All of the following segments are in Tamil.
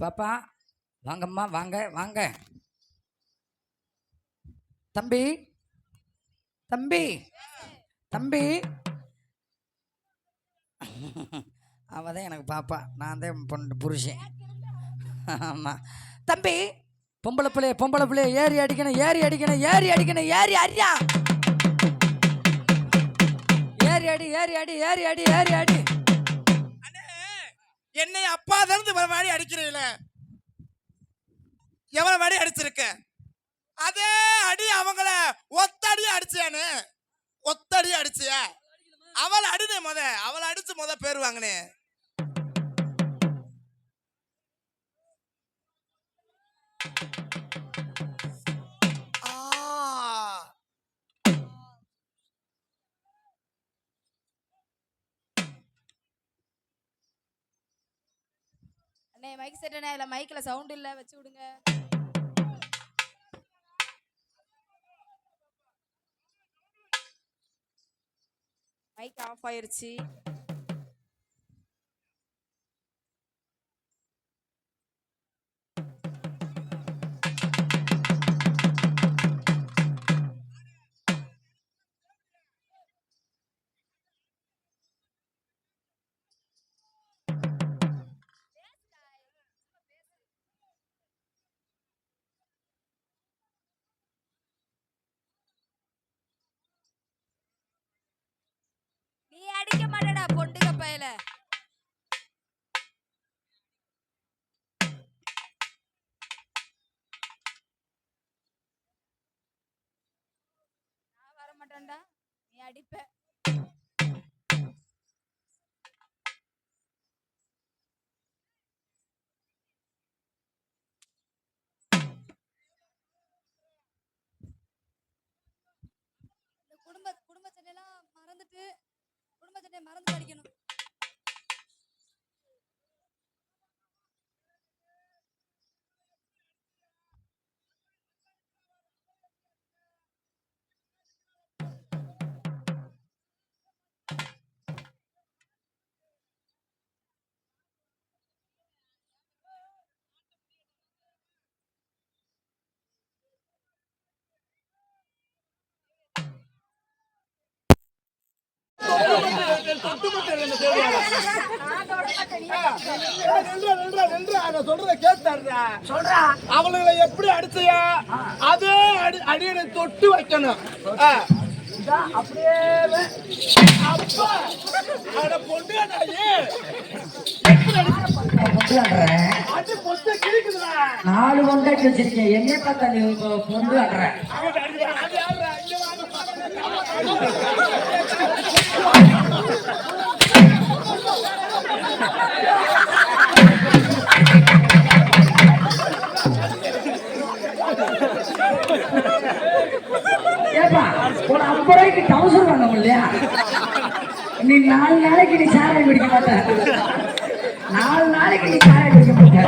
பாப்பா வாங்கம்மா வாங்க வாங்க. தம்பி தம்பி தம்பி. அவள் தான் எனக்கு பாப்பா. நான் தான் பொண்ணு புருஷன். ஆமாம் தம்பி பொம்பளை பிள்ளைய பொம்பளை பிள்ளைய ஏறி அடிக்கணும் ஏறி அடிக்கணும் ஏறி அடிக்கணும் ஏறி அறியா ஏறி அடி ஏறி அடி ஏறி அடி ஏறி அடி. என்னை அப்பா திறந்து வாடி அடிக்கிறீங்கள எவ்வளவு வாடி அடிச்சிருக்க? அதே அடி அவங்கள ஒத்தடி அடிச்சியானு? ஒத்தடி அடிச்சியா? அவளை அடினே முத அவளை அடிச்சு முத பேர் வாங்கினே. அண்ணே மைக் செட் அண்ணே. இல்லை மைக்ல சவுண்ட் இல்ல. வச்சு விடுங்க. மைக் ஆஃப் ஆயிருச்சு. நீ மாட்டடா பொண்டுக பயல. நான் வர மாட்டேன்டா நீ அடிப்ப. குடும்ப குடும்ப மறந்துட்டு குடும்ப மறந்து படிக்கணும். அவளுங்களை எப்படி அடிச்சியா? அதே அடி அடியனை தொட்டு வைக்கணும். அப்படியே அப்பா. அட கிழிக்குதுடா. நாலு கொண்டாட்டி வச்சிருக்கேன் என்ன பார்த்தா நீ இப்போ பொண்ணு ரூபாய்க்கு டவுசர் வாங்க முடியலையா நீ நாலு நாளைக்கு நீ சாராயம் குடிக்க மாட்ட. நாலு நாளைக்கு நீ சாராயம் குடிக்க மாட்ட.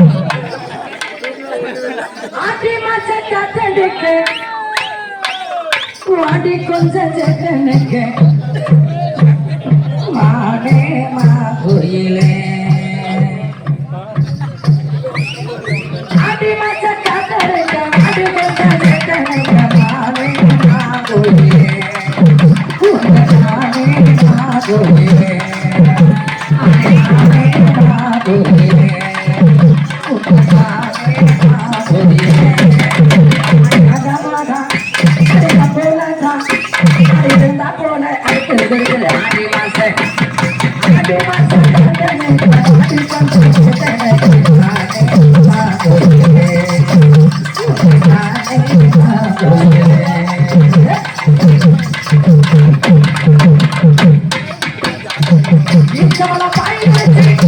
ஆட்டி மாச காத்தடிக்கு. வாடி கொஞ்சம் ஜெகனுக்கு மாடே மா கோயிலே. மா கோயிலே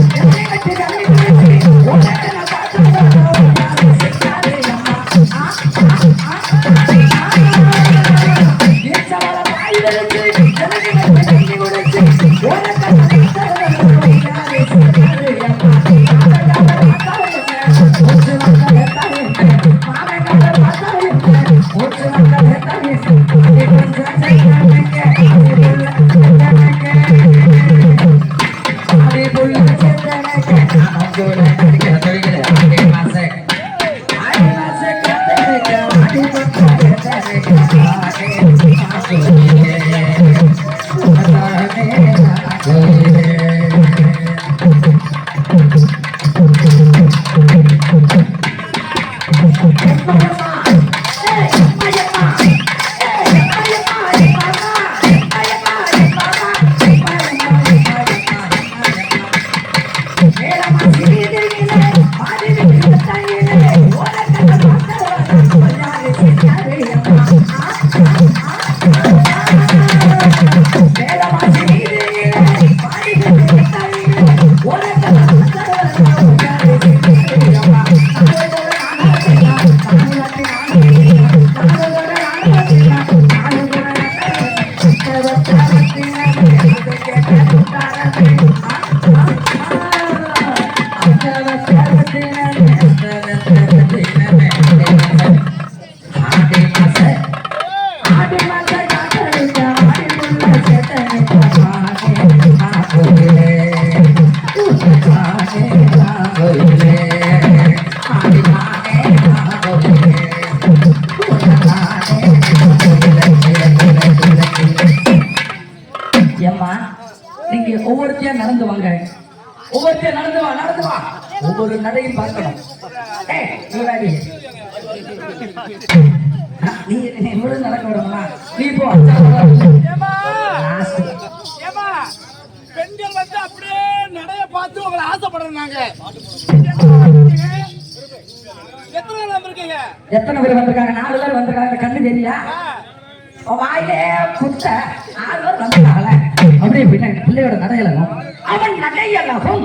பாய் நடையும் பார்க்கணும் நீ இவ்வளவு நடக்க விடுமா நீ போ. பெண்கள் வந்து அப்படியே நடைய பார்த்து உங்களை ஆசைப்படுறாங்க எத்தனை வந்திருக்கீங்க? எத்தனை பேர் வந்திருக்காங்க? நாலு பேர் வந்திருக்காங்க. கண்ணு தெரியா? உன் வாயிலே குத்த ஆறு பேர் வந்திருக்காங்களே. அப்படியே பின்னாடி பிள்ளையோட நடையலகம் அவன் நடையலகம்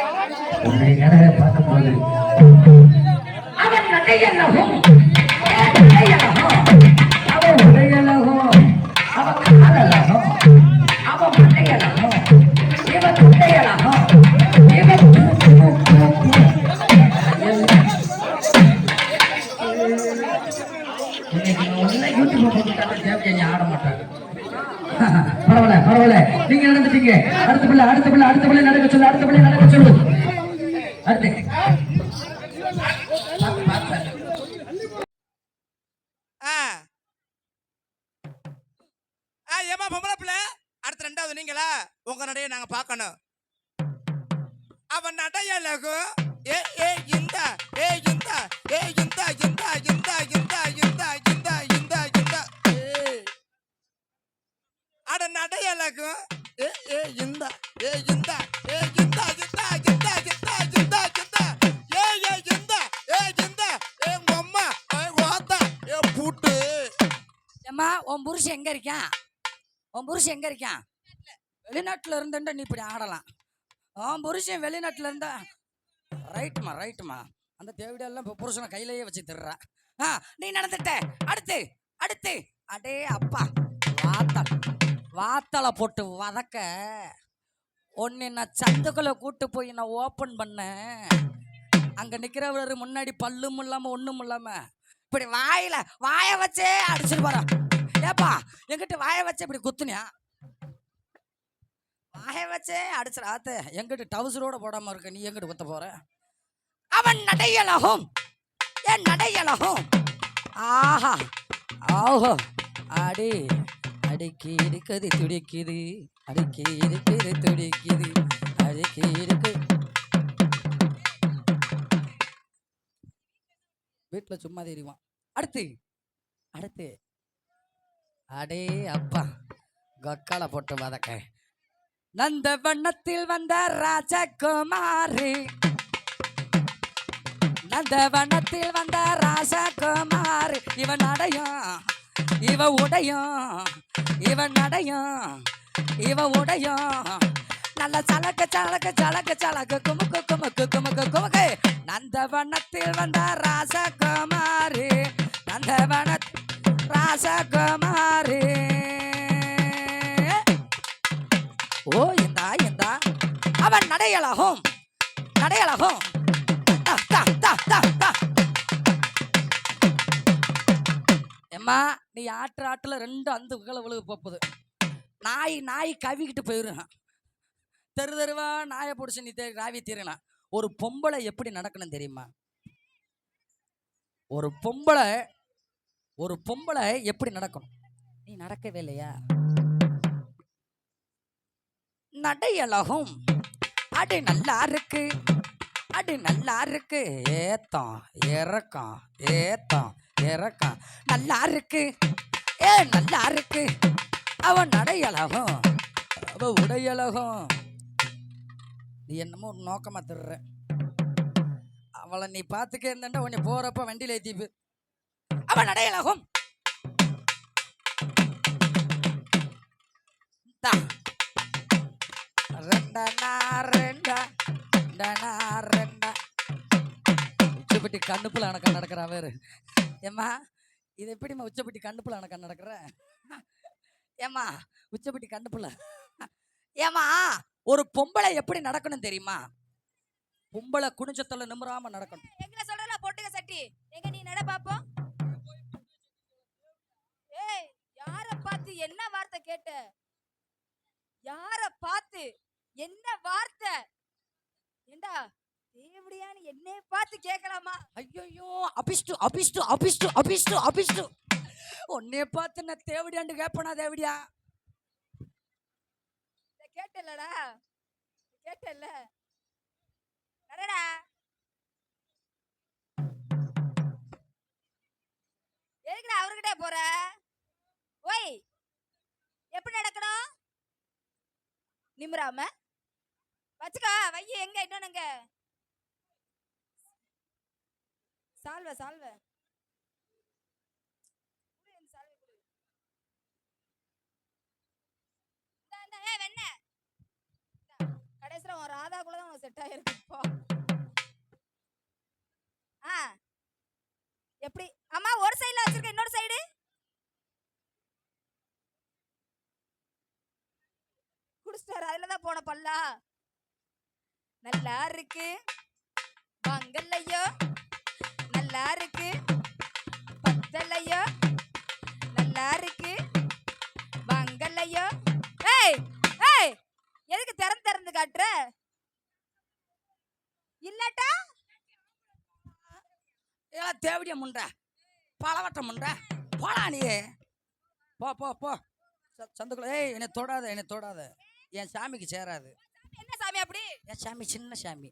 உன்னை நிலையை பார்த்தபோது அவன் நகை என்னவும் அவன் நடைய லகு ஏ ஏ இந்த ஏ இந்த ஏ இந்த இந்த இந்த இந்த இந்த இந்த இந்த இந்த. அட நடைய லகு ஏ ஏ இந்த ஏ இந்த ஏ இந்த இந்த இந்த இந்த இந்த இந்த ஏ ஏ இந்த ஏ இந்த ஏ அம்மா ஏ ஓத்தா ஏ பூட்டு ஏம்மா உன் புருஷன் எங்க இருக்கான் உன் புருஷன் எங்க இருக்கான் வெளிநாட்டுல இருந்துட்டு நீ இப்படி ஆடலாம் ஆ புருஷன் வெளிநாட்டில் இருந்தா. ரைட்டுமா ரைட்டுமா அந்த தேவையெல்லாம் இப்போ புருஷனை கையிலேயே வச்சு திடுறா ஆ நீ நடந்துட்ட. அடுத்து அடுத்து. அடே அப்பா வாத்தல் வாத்தலை போட்டு வதக்க. ஒன்று நான் சந்துக்குள்ள கூட்டு போய் நான் ஓப்பன் பண்ணேன் அங்கே நிற்கிறவர் முன்னாடி பல்லும் இல்லாமல் ஒன்றும் இல்லாமல் இப்படி வாயில வாயை வச்சே அடிச்சிட்டு போகிறேன் ஏப்பா எங்கிட்ட வாயை வச்சு இப்படி குத்துனியா? வாய வச்சே அடிச்சிட ஆத்த. எங்கிட்ட டவுசரோட போடாம இருக்க? நீ எங்கிட்ட குத்த போற? அவன் நடையலகும் என் நடையலகும் ஆஹா. ஆஹோ. அடி. அடிக்கி இருக்குது துடிக்குது. அடிக்கி இருக்குது துடிக்குது. அடிக்கி இருக்கு வீட்டில் சும்மா தெரியுவான் அடுத்து. அடுத்து. அடே அப்பா. கொக்கால போட்டு வதக்க. நந்த வண்ணத்தில் வந்த ராஜகுமாரி. நந்த வண்ணத்தில் வந்த ராஜகுமாரி. இவன் அடையும் இவ உடையும் இவன் அடையும் இவ உடையும். நல்ல சலக்கு சலக்கு சலக்கு சலக்கு குமுக்கு குமுக்கு குமுக்கு குமுக்கு. நந்த வண்ணத்தில் வந்த ராசகுமாரி நந்த வன ராசகுமாரி ஓ எந்தா எந்தா அவன் நடையழகும். நடையழகும். தா, எம்மா நீ ஆற்று ஆற்றுல ரெண்டு அந்த விகல விழுக போகுது நாய் நாய் கவிக்கிட்டு போயிடும் தெரு தெருவா நாயை பிடிச்சி நீ ராவி தீரணும் ஒரு பொம்பளை எப்படி நடக்கணும் தெரியுமா? ஒரு பொம்பளை ஒரு பொம்பளை எப்படி நடக்கணும்? நீ நடக்கவே இல்லையா? நடையழகும். அடி நல்லா இருக்கு. அடி நல்லா இருக்கு. ஏத்தம் இறக்கம் ஏத்தம் இறக்கம் நல்லா இருக்கு. ஏ நல்லா இருக்கு. அவன் நடையழகும். அவ உடையழகும். நீ என்னமோ ஒரு நோக்கமா திருற. அவளை நீ பார்த்துக்க இருந்தா உன்னை போறப்ப வண்டியில் ஏத்திப்பு. அவன் நடையழகும். தான் உச்சப்பட்டி கண்ணுப்புல அணக்க நடக்கிறா வேறு. ஏம்மா இது எப்படிம்மா உச்சப்பட்டி கண்ணுப்புல அணக்க நடக்கிற? ஏம்மா உச்சப்பட்டி கண்ணுப்புல ஏம்மா ஒரு பொம்பளை எப்படி நடக்கணும் தெரியுமா? பொம்பளை குனிஞ்சத்துல நிமிராம நடக்கணும். எங்களை சொல்றல பொட்டுக சட்டி. எங்க நீ நட பாப்போம் ஏய் யார பார்த்து என்ன வார்த்தை கேட்ட? யார பார்த்து என்ன வார்த்தை? ஏண்டா தேவடியான்னு என்னைய பார்த்து கேட்கலாமா ஐயோ அபிஷ்டு அபிஷ்டு அபிஷ்டு அபிஷ்டு அபிஷ்டு. உன்னைய பார்த்து நான் தேவடியாண்டு கேட்பனா தேவடியா? இத கேட்டல்லடா கேட்டல்ல நடடா. எதுக்குடா அவர்கிட்ட போற? ஓய் எப்படி நடக்கணும்? நிம்ராம? வச்சுக்கோ வைய எங்க இன்னொன்னுங்க சால்வ சால்வ. குடு இந்த சால்வை குடு. இந்தா, இந்தா, ஏய், உன் ராதாக்குள்ள தான் உனக்கு செட் ஆயிருக்கு இப்போ ஆ. எப்படி? அம்மா ஒரு சைடுல வச்சிருக்க இன்னொரு சைடு குடிச்சிட்டாரு அதில் தான் போன பல்லா. நல்லா இருக்கு வாங்கல்லையோ? நல்லா இருக்கு பத்தலையோ நல்லா இருக்கு வாங்கல்லையோ? ஏய் ஏய் எதுக்கு திறந்து திறந்து காட்டுற? இல்லாட்டா. இதெல்லாம் தேவடிய முண்டை பழவட்டம் முண்டை போடா நீ. போ போ போ. சந்துக்குள்ள ஏய் என்னை தொடாத என்னை தொடாத. என் சாமிக்கு சேராது. என்ன சாமி அப்படி? என் சாமி சின்ன சாமி.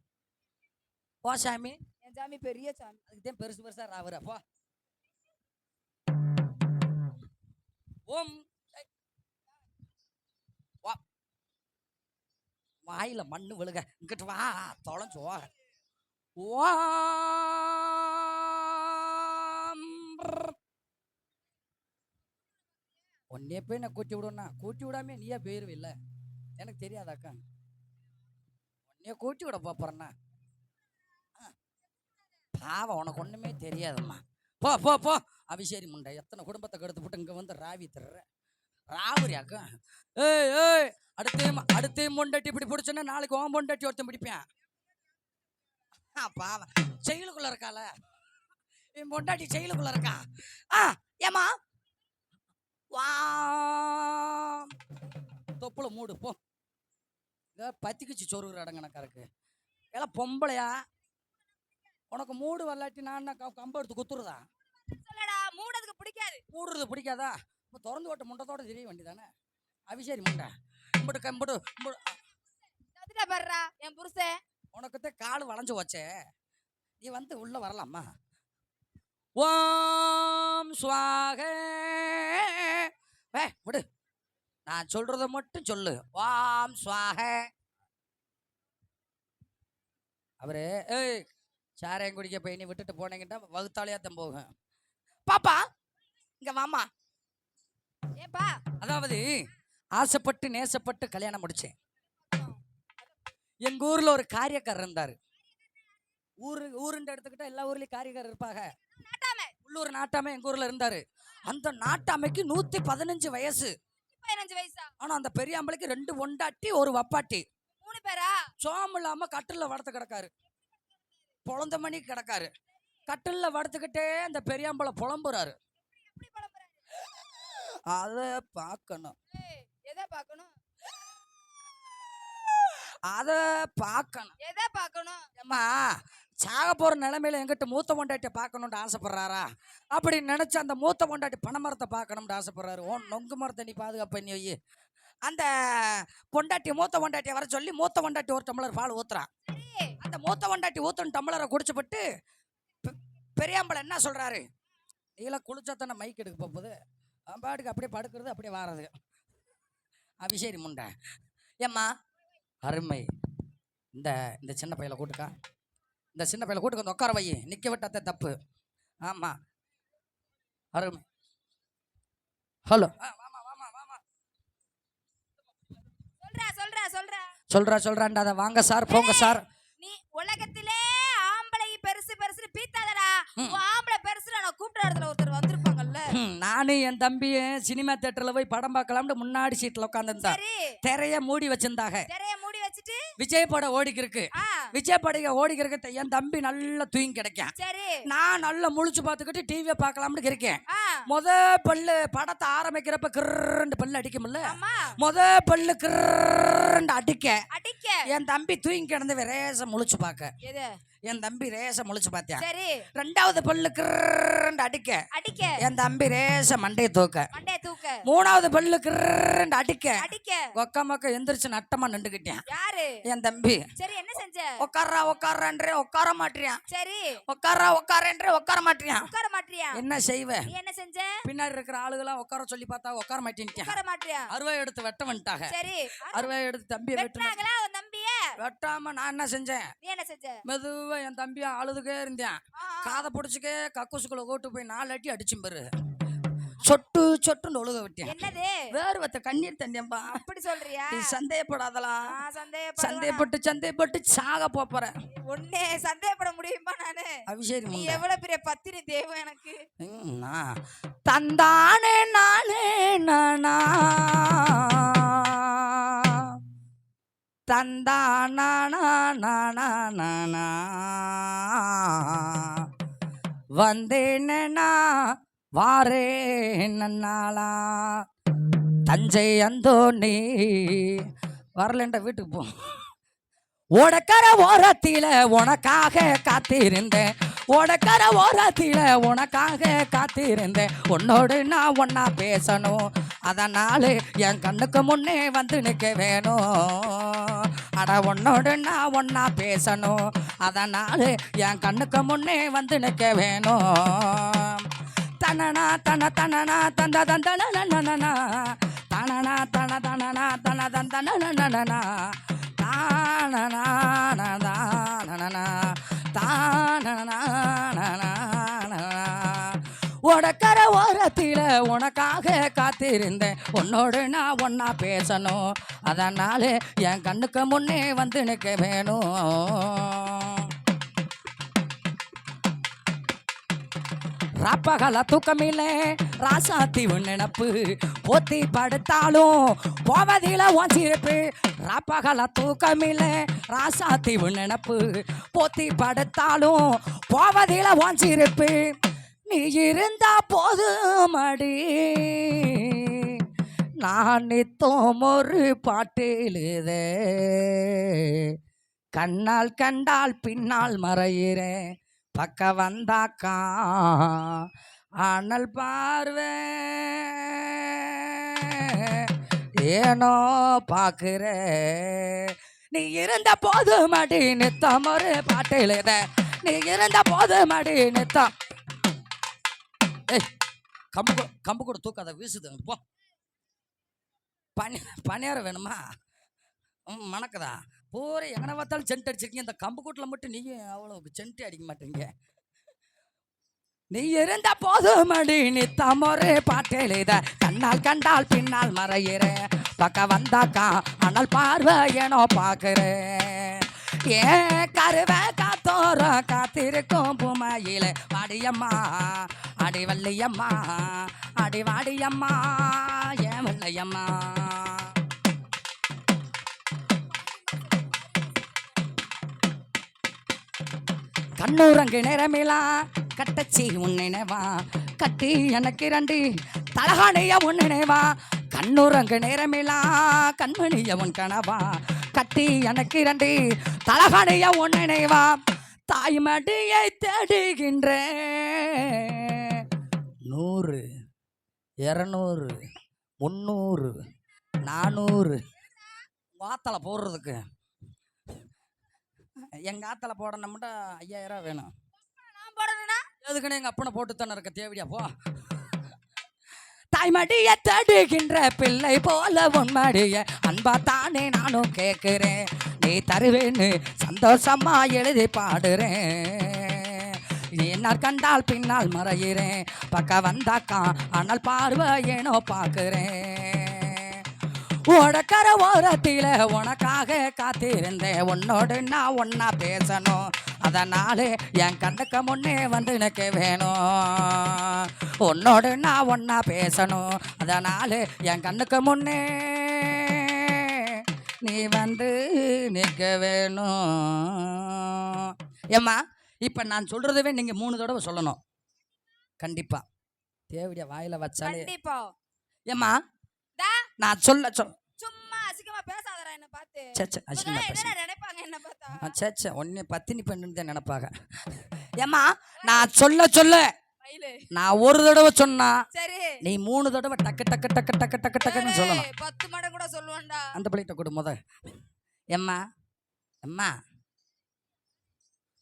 போ சாமி. என் சாமி பெரிய சாமி. அதுக்கு தான் பெருசு பெருசா ராவுற. போ. ஓம். வாயில மண்ணு விழுக. இங்கிட்டு வா. தொலைஞ்சு வா. உன்னைய போய் நான் கூட்டி விடணும்னா கூட்டி விடாம நீயே போயிருவில்ல. எனக்கு தெரியாதாக்கா நீ கூட்டி விட போறேன்னா பாவம் உனக்கு ஒண்ணுமே தெரியாதம்மா. போ போ போ. அபிஷேரி முண்டை எத்தனை குடும்பத்தை கெடுத்து போட்டு இங்க வந்து ராவி தர்ற? ராவுரியாக்கா ஏய் ஏய் அடுத்தையும் அடுத்தையும் முண்டட்டி இப்படி பிடிச்சோன்னா நாளைக்கு ஓம் பொண்டாட்டி ஒருத்தன் பிடிப்பேன். ஆ, பாவம். செயலுக்குள்ள இருக்கால என் பொண்டாட்டி செயலுக்குள்ள இருக்கா? ஆ ஏமா வா. தொப்புல மூடு போ. இதை பத்திக்குச்சு சொருகிற இடம் கணக்காருக்கு. எல்லாம் பொம்பளையா? உனக்கு மூடு வரலாட்டி நான் கம்பு எடுத்து குத்துறதா? சொல்லடா மூடதுக்கு பிடிக்காது. மூடுறது பிடிக்காதா? இப்போ திறந்து ஓட்ட முண்டத்தோட தெரிய வேண்டியதானே? அபிஷேரி முண்டை. இம்புட்டு கம்புட்டு இம்புட்டு பாருடா என் புருஷன் உனக்குத்தான் கால் வளைஞ்சு வச்சே நீ வந்து உள்ள வரலாமா? ஓம் சுவாக. விடு. நான் சொல்றத மட்டும் சொல்லு. ஓம் சுவாக. அவரு ஏய் சாராயம் குடிக்க போய் நீ விட்டுட்டு போனீங்கன்னா வகுத்தாலையா தான் போகும். பாப்பா இங்க வாமா ஏப்பா. அதாவது ஆசைப்பட்டு நேசப்பட்டு கல்யாணம் முடிச்சேன். எங்க ஊர்ல ஒரு காரியக்காரர் இருந்தாரு. ஊரு ஊருன்னு எடுத்துக்கிட்டா எல்லா ஊர்லயும் காரியக்காரர் இருப்பாங்க. உள்ளூர் நாட்டாமை எங்க ஊர்ல இருந்தாரு. அந்த நாட்டாமைக்கு நூத்தி பதினஞ்சு வயசு. பதினஞ்சு வயசா? ஆனா அந்த பெரியாம்பளைக்கு ரெண்டு ஒண்டாட்டி ஒரு வப்பாட்டி. மூணு பேரா? சோம் இல்லாம கட்டில்ல வடத்து கிடக்காரு. பொழந்த மணிக்கு கிடக்காரு. கட்டில்ல வடுத்துக்கிட்டே அந்த பெரியாம்பளை புலம்புறாரு. அதை பார்க்கணும். எதை பார்க்கணும்? அதை பார்க்கணும் எதை பார்க்கணும் ஏம்மா சாக போற நிலைமையில எங்கிட்ட மூத்த பொண்டாட்டியை பார்க்கணும்னு ஆசைப்படுறாரா? அப்படி நினைச்சு அந்த மூத்த பொண்டாட்டி பனைமரத்தை பார்க்கணும்னு ஆசைப்படுறாரு. ஓ நொங்கு மரத்தை நீ பாதுகாப்பு பண்ணி வை. அந்த பொண்டாட்டி மூத்த பொண்டாட்டியை வர சொல்லி மூத்த பொண்டாட்டி ஒரு டம்ளர் பால் ஊத்துறான் அந்த மூத்த பொண்டாட்டி ஊத்துன டம்ளரை குடிச்சுப்பட்டு பெரியாம்பளை என்ன சொல்றாரு? நீலாம் குளிச்சாத்தானே மைக் எடுக்க போகுது பாட்டுக்கு அப்படியே படுக்கிறது அப்படியே வாரது. அபிஷேரி முண்டை. ஏம்மா அருமை. இந்த இந்த சின்ன பையலை கூட்டுக்கா. இந்த சின்ன பையலை கூட்டுக்கு வந்து உட்கார வை. நிற்க விட்டாத்த தப்பு. ஆமாம் அருமை. ஹலோ. சொல்றா சொல்றா சொல்றா. சொல்கிறா சொல்கிறான்டா அதை வாங்க சார் போங்க சார். நீ உலகத்திலே ஆம்பளை பெருசு பெருசுன்னு பீத்தாதடா. ஆம்பளை பெருசு நான் கூப்பிட்ட இடத்துல ஒருத்தர் வந்திருப்பாங்கல்ல. நானும் என் தம்பியும் சினிமா தேட்டரில் போய் படம் பார்க்கலாம்னு முன்னாடி சீட்டில் உட்காந்துருந்தா திரைய மூடி வச்சிருந்தாங்க. வச்சுட்டு விஜய் படம் ஓடிக்கு இருக்கு விஜய் படம் ஓடிக்கு இருக்கு என் தம்பி நல்லா தூங்கி கிடைக்கும் சரி. நான் நல்லா முழிச்சு பார்த்துக்கிட்டு டிவியை பார்க்கலாம்னு இருக்கேன். முத பல்லு படத்தை ஆரம்பிக்கிறப்ப கிரண்டு பல்லு அடிக்கும்ல. முத பல்லு கிரண்டு அடிக்க. அடிக்க. என் தம்பி தூங்கி கிடந்து ரேச முழிச்சு பார்க்க. என் தம்பி ரேச முழிச்சு பார்த்தியா சரி. ரெண்டாவது பல்லு கிரண்டு அடிக்க அடிக்க என் தம்பி ரேச மண்டையை தூக்க மண்டைய தூக்க மூணாவது பல்லு கிரண்டு அடிக்க அடிக்க கொக்க மக்க எந்திரிச்சு நட்டமா நின்றுக்கிட்டேன் யாரு என் தம்பி சரி என்ன செஞ்ச உட்கார்றா உட்கார்றான்றே உட்கார மாட்டியான் சரி உட்கார்றா உட்காரன்றே உட்கார மாட்டியான் உட்கார மாட்டியா என்ன செய்வ என்ன செஞ்ச பின்னாடி இருக்கிற ஆளுகளாம் உட்கார சொல்லி பார்த்தா உட்கார மாட்டேன்ட்டான் உட்கார மாட்டியா அருவாய் எடுத்து வெட்ட வந்துட்டாங்க சரி அருவாய் எடுத்து வெட்டின வெட்டினாங்களா வெட்டாம நான் என்ன செஞ்சேன்? நீ என்ன செஞ்ச? மெதுவா என் தம்பியை அழுதுகே இருந்தேன். காதை பிடிச்சிக்கே கக்கூசுக்குள்ள கூட்டு போய் நாலு அடி அடிச்சும் பெரு. சொட்டு சொட்டுன்னு ஒழுக விட்டேன். என்னது? வேர்வத்தை கண்ணீர் தண்டியம்பா அப்படி சொல்றியா? நீ சந்தேகப்படாதலாம்? சந்தேகப்பட்டு சந்தேகப்பட்டு சாக போறேன். ஒண்ணே சந்தேகப்பட முடியுமா நானு? அபிஷேரி நீ எவ்வளவு பெரிய பத்தினி தேவம் எனக்கு. தந்தானே நானே நானா? தந்தானா நானா நானா வந்தேனா வாரே நன்னாளா தஞ்சை அந்தோணி. வரலன்ற வீட்டுக்கு போ. உடக்கர ஓரத்தில உனக்காக காத்திருந்தேன். உடக்கர ஓரத்தில உனக்காக காத்திருந்தேன். உன்னோடு நான் ஒன்னா பேசணும். அதனால என் கண்ணுக்கு முன்னே வந்து நிற்க வேணும் அட உன்னோடு நான் ஒன்னா பேசணும் அதனால என் கண்ணுக்கு முன்னே வந்து நிற்க வேணும் தனனா தன தனனா தந்த தந்தனா தனனா தன தனனா தன தந்தனா தானனா தானனா தானனா உடக்கர ஓரத்தில் உனக்காக காத்திருந்தேன். உன்னோடு நான் ஒன்றா பேசணும். அதனால் என் கண்ணுக்கு முன்னே வந்து நிற்க வேணும். ராப்பகல தூக்கமில்லை ராசாத்தி நினப்பு. போத்தி படுத்தாலும் போவதில வாஞ்சிருப்பு ராப்பகல தூக்கமில்லை ராசாத்தி நினப்பு. போத்தி படுத்தாலும் போவதில வாஞ்சிருப்பு நீ இருந்தா போதும் அடி. நான் நித்தோம் ஒரு பாட்டிலுதே கண்ணால் கண்டால் பின்னால் மறையிறேன் பக்க வந்தாக்கா அனல் பார்வை. ஏனோ பார்க்குறே. நீ இருந்த போது மடி நித்தம் ஒரு பாட்டு நீ இருந்த போது மடி நித்தம். ஏய் கம்பு கூட கம்பு கூட தூக்காத வீசுது. போ. பனி பணியாரம் வேணுமா? ம் மணக்குதா? பூரா எங்கன பார்த்தாலும் சென்ட் அடிச்சிருக்கீங்க. இந்த கம்பு கூட்டில் மட்டும் நீ அவ்வளோ சென்ட் அடிக்க மாட்டீங்க. நீ இருந்த போதும் அடி நீ தமொரு பாட்டெழுத கண்ணால் கண்டால் பின்னால் மறையிற. பக்க வந்தாக்கா ஆனால் பார்வை ஏனோ பார்க்குறேன் ஏன் கருவ காத்தோர காத்திருக்கும் பூமையில. வாடியம்மா அடி வள்ளியம்மா அடி வாடியம்மா ஏன் வள்ளையம்மா கண்ணூரங்கு நிறமிலா கட்டச்சி உன் நினைவா கட்டி எனக்கு இரண்டு தலகாணிய உன் நினைவா கண்ணூரங்கு நேரமிலா கண்மணிய உன் கனவா. கட்டி எனக்கு இரண்டு தலகாணிய உன் நினைவா தாய்மடியை தேடுகின்ற. நூறு இரநூறு முந்நூறு நானூறு. வாத்தலை போடுறதுக்கு. எங்க ஆத்தல போடணும்னா ஐயாயிரம் வேணும். நான் போடணும்னா? எதுக்குன்னு எங்க அப்பனை போட்டு தானே இருக்க? தேவையா போ. தாய்மடிய தேடுகின்ற பிள்ளை போல உன்மடிய அன்பா தானே நானும் கேட்குறேன். நீ தருவேன்னு சந்தோஷமா எழுதி பாடுறேன். நீ கண்டால் பின்னால் மறையிறேன். பக்க வந்தாக்கா ஆனால் பார்வை ஏனோ ஓடக்கர ஓரத்தில உனக்காக காத்திருந்தேன். உன்னோடு நான் ஒன்னா பேசணும். அதனால என் கண்ணுக்கு முன்னே வந்து நிற்க வேணும். உன்னோடு நான் ஒன்னா பேசணும். அதனால என் கண்ணுக்கு முன்னே நீ வந்து நிற்க வேணும். ஏம்மா இப்போ நான் சொல்றதவே நீங்க மூணு தடவை சொல்லணும். கண்டிப்பா. தேவடியா வாயில வச்சாலே ஏம்மா. நான் சொல்ல சொல் சும்மா அசிங்கமா பேசாதடா என்ன பார்த்து. சே சே அசிங்கமா என்ன நினைப்பாங்க என்ன பார்த்தா? ஆ, சே சே ஒன்னே பத்தினி பெண்ணுன்னு தான் நினைப்பாங்க. ஏம்மா நான் சொல்ல சொல்ல. நான் ஒரு தடவை சொன்னா சரி. நீ மூணு தடவை டக்கு டக்கு டக்கு டக்கு டக்கு டக்குன்னு சொல்லணும். பத்து மடம் கூட சொல்லுவேன்டா. அந்த பிள்ளைகிட்ட கொடு முத. எம்மா எம்மா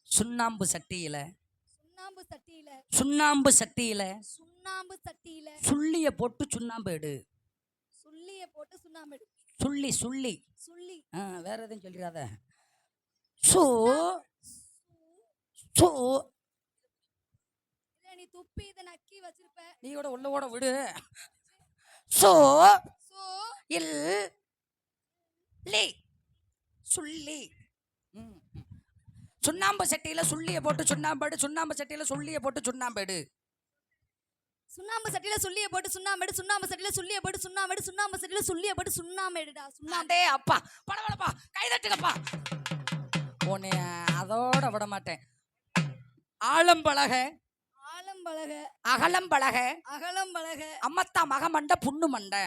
சுண்ணாம்பு சட்டியில சுண்ணாம்பு சட்டியில. சுண்ணாம்பு சட்டியில சுண்ணாம்பு சட்டியில. சுள்ளிய போட்டு சுண்ணாம்பு எடு. சுள்ளிய போட்டு சுண்ணாம்பு. சுள்ளி சுள்ளி. சுள்ளி. ஆ, வேற எதுவும் சொல்லிடாத. So so. நீ துப்பி இதை நக்கி வச்சிருப்ப. நீ கூட உள்ள ஓட விடு. சோ. சோ. இல் லி. சுள்ளி. சுண்ணாம்பு சட்டியில சுள்ளிய போட்டு சுண்ணாம்பு எடு. சுண்ணாம்பு சட்டியில சுள்ளிய போட்டு சுண்ணாம்பு எடு. சுண்ணாம்பு சட்டியில சுள்ளிய போட்டு சுண்ணாம்பு எடு சுண்ணாம்பு சட்டியில சுள்ளிய போட்டு சுண்ணாம்பு எடு சுண்ணாம்பு சட்டியில சுள்ளிய போட்டு சுண்ணாம்பு எடுடா சுண்ணாம்பு. அப்பா படபடப்பா கை தட்டுங்கப்பா. உன்னை அதோட விட மாட்டேன். ஆழம்பழக ஆலம்பழக அகலம்பழக அகலம்பழக அம்மத்தா மகமண்ட புண்ணு மண்டை.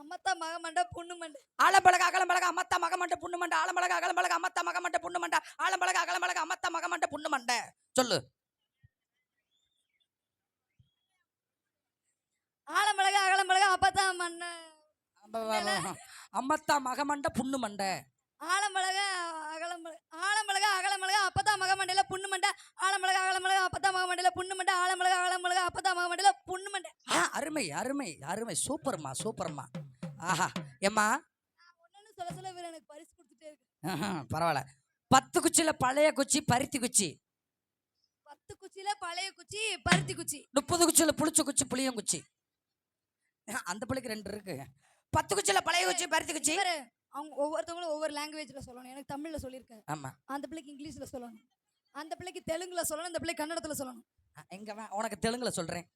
அம்மத்தா மகமண்ட பொண்ணு மண்ட. ஆலம்பழக அகலம்பழக அம்மத்தா மகமண்ட புண்ணு மண்டை. ஆலம்பழக அகலம்பழக அம்மத்தா மகமண்ட புண்ணு மண்டை. ஆலம்பழக அகலம்பழக அம்மத்தா மகமண்ட புண்ணு மண்டை. சொல்லு. ஆலம்பழக அகலம்பழக அப்பத்தா மண்ண அம்மத்தா மகமண்ட புண்ணு மண்டை. ஆலம்பழக அகலம்பழக ஆலம்பழக அகலம்பழக அப்பத்தா மகமண்டையில புண்ணு மண்டை. ஆலம்பழக அகலம்பழக அப்பத்தா மகமண்டையில புண்ணு மண்டை. ஆலம்பழக அகலம்பழக அப்பத்தா மகமண்டையில புண்ணு மண்டை. அருமை அருமை அருமை. சூப்பர்மா சூப்பர்மா. ஆஹா ஏம்மா? சொல்ல சொல்ல இவர் எனக்கு பரிசு கொடுத்துட்டே இருக்கு. பரவாயில்ல. பத்து குச்சியில பழைய குச்சி பருத்தி குச்சி. பத்து குச்சியில பழைய குச்சி பருத்தி குச்சி. முப்பது குச்சியில புளிச்ச குச்சி புளியங்குச்சி. அந்த பிள்ளைக்கு ரெண்டு இருக்கு. பத்து குச்சியில பழைய குச்சி பருத்தி குச்சி. இவரு அவங்க ஒவ்வொருத்தவங்களும் ஒவ்வொரு லாங்குவேஜ்ல சொல்லணும். எனக்கு தமிழ்ல சொல்லியிருக்காரு. ஆமா. அந்த பிள்ளைக்கு இங்கிலீஷ்ல சொல்லணும். அந்த பிள்ளைக்கு தெலுங்குல சொல்லணும் இந்த பிள்ளை கன்னடத்துல சொல்லணும். அ, எங்க வா உனக்கு தெலுங்குல சொல்றேன்.